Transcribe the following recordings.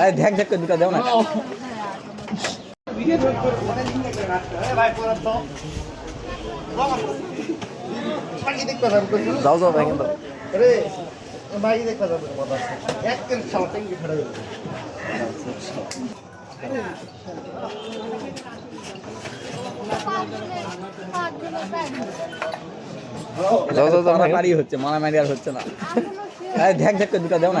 আরে ধ্যাক ধ্যাক করে দুটা দেও না যাও যাও ভাই কিন্তু বাইরে দেখা যাবে যাও যাও মারামারি হচ্ছে মারামারি আর হচ্ছে না আরে ধ্যাক ধ্যাক করে দুটা দেও না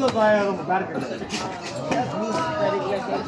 ઉભી તો થાય